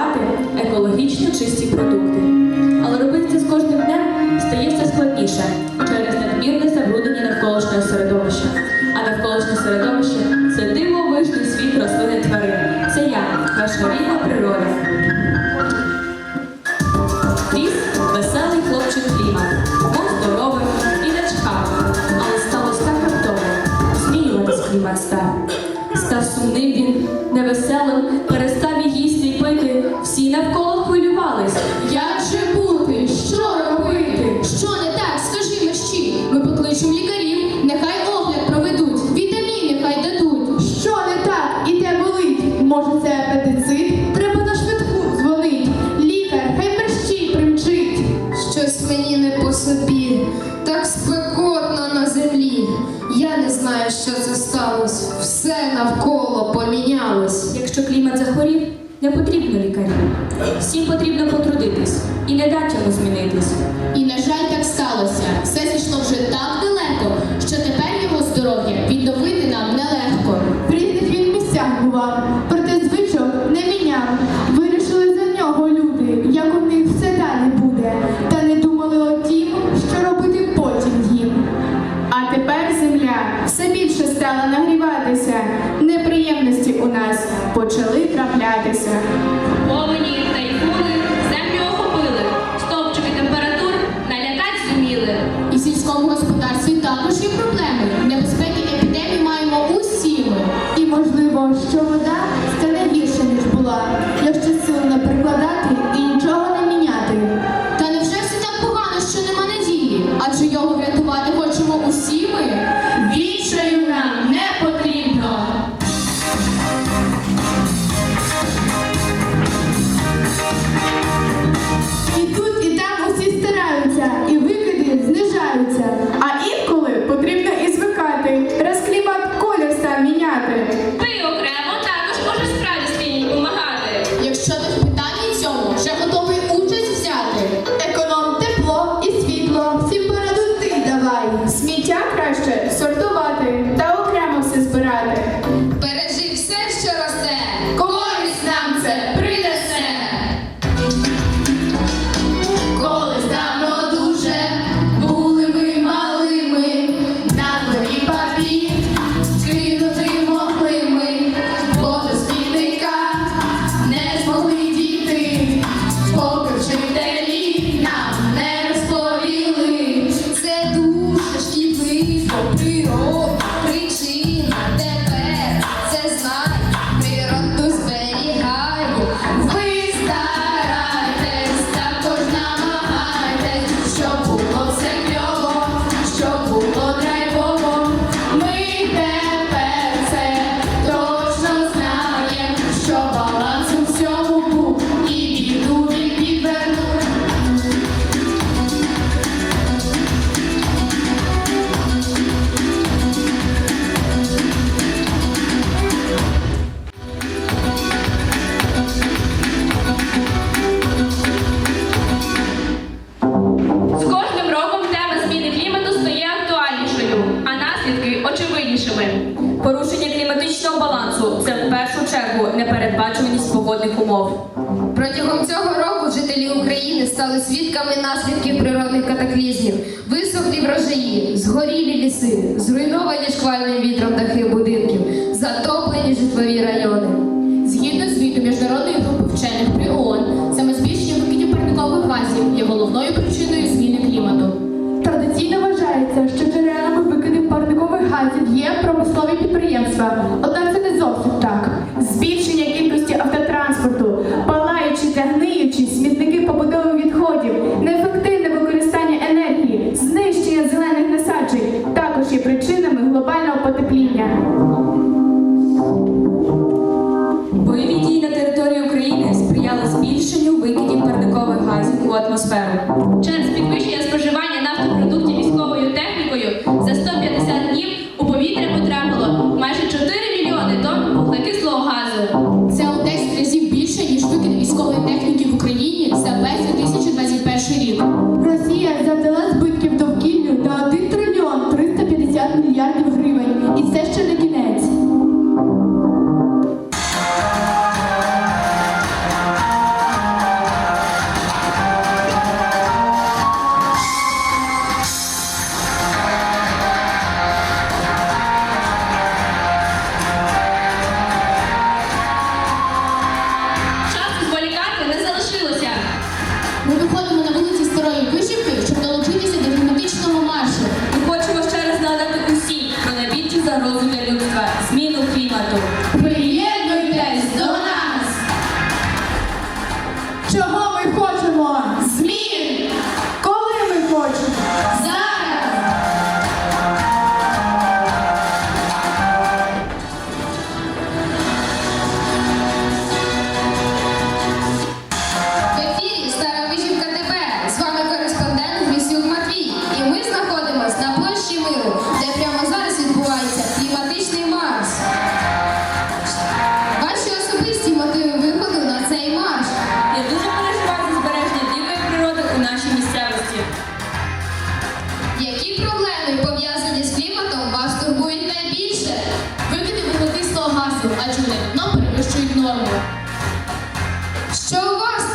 споживати екологічно чисті продукти. Але робити це з кожним днем стає все складніше через надмірне забруднення навколишнього середовища. Всі навколо хвилювались. Як же бути? Що робити? Що не так? Скажи мерщі. Ми покличемо лікарів, нехай огляд проведуть, вітаміни хай дадуть. Що не так? І де болить? Може, це апетицит? Всім потрібно потрудитись і не дати йому змінитись. І на жаль, так сталося. Все зійшло вже так далеко, що тепер його здоров'я відновити нам нелегко. В різних він місцях бував, проте звичок не міняв. Вирішили за нього люди, як у них все далі буде. Та не думали о тім, що робити потім їм. А тепер земля все більше стала нагріватися. Неприємності у нас почали траплятися. налякать зуміли. І в сільському господарстві також є проблеми. чергу непередбачуваність погодних умов. Протягом цього року жителі України стали свідками наслідків природних катаклізмів, висохлі врожаї, згорілі ліси, зруйновані шквальним вітром дахи будинків, затоплені житлові райони. Згідно звіту міжнародної групи вчених при ООН, саме збільшення викидів парникових газів є головною причиною зміни клімату. Традиційно вважається, що джерелами викидів парникових газів є промислові підприємства. атмосферу через підвищення.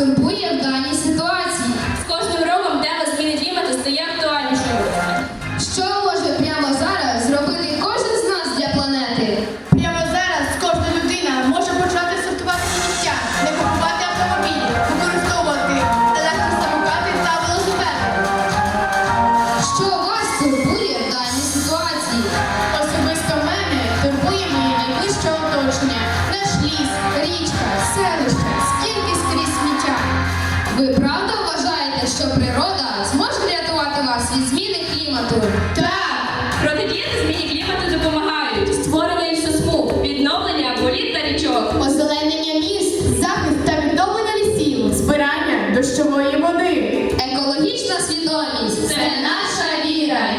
турбує в єдність це наша віра.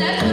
Step